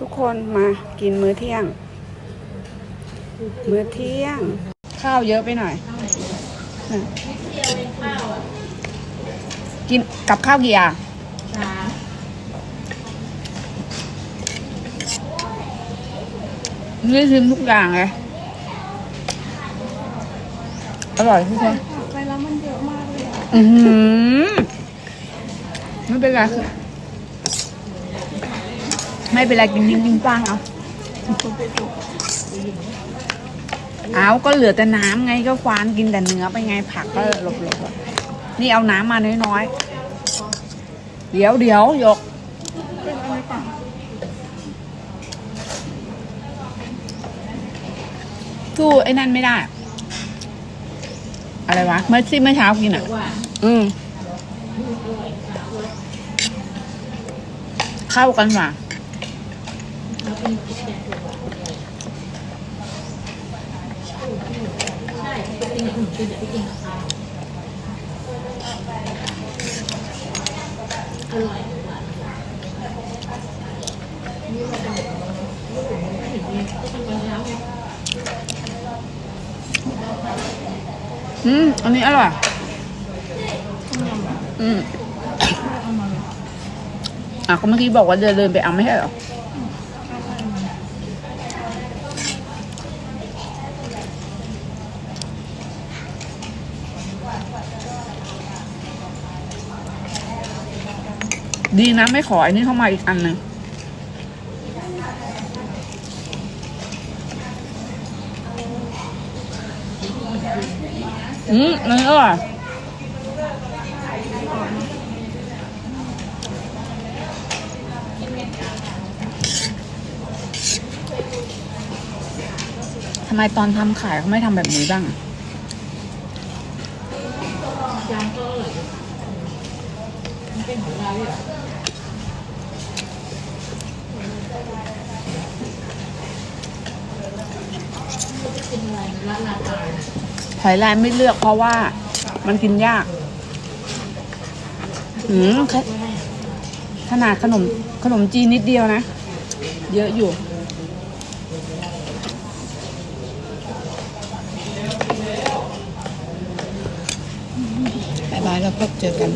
ทุกคนมากินมื้อเที่ยง มื้อเที่ยง ข้าวเยอะไปหน่อยน่ะกินกับข้าวกี่อย่างนี่ชิมทุกอย่างเลย อร่อยทุกคนไปแล้วมันเยอะมากเลยอะอือหือไม่เป็นไรคือ ไม่เป็นไรกินยิงกินป้างเอาเอาก็เหลือแต่น้ำไงก็ควานกินแต่เนื้อไปไงผักก็หลบๆนี่เอาน้ำมาน้อยๆเดี๋ยวเดี๋ยวหยกสู้ไอ้นั่นไม่ได้ อะไรวะเมื่อที่เมื่อเช้ากินอะ อืมเข้ากันว่ะ อืม อันนี้อร่อย อืมอะก็เมื่อกี้บอกว่าเดินเดินไปเอาไม่ใช่เหรอ ดีนะไม่ขอไอ้นี่เข้ามาอีกอันหนึ่งอืมอันนี้อร่อยทำไมตอนทำขายเขาไม่ทำแบบนี้บ้างอะหอ ยลายไม่เลือกเพราะว่ามันกินยากหืมขขนาดขนมขนมจีนนิดเดียวนะ เยอะอยู่ บายบายแล้วพบเจอกัน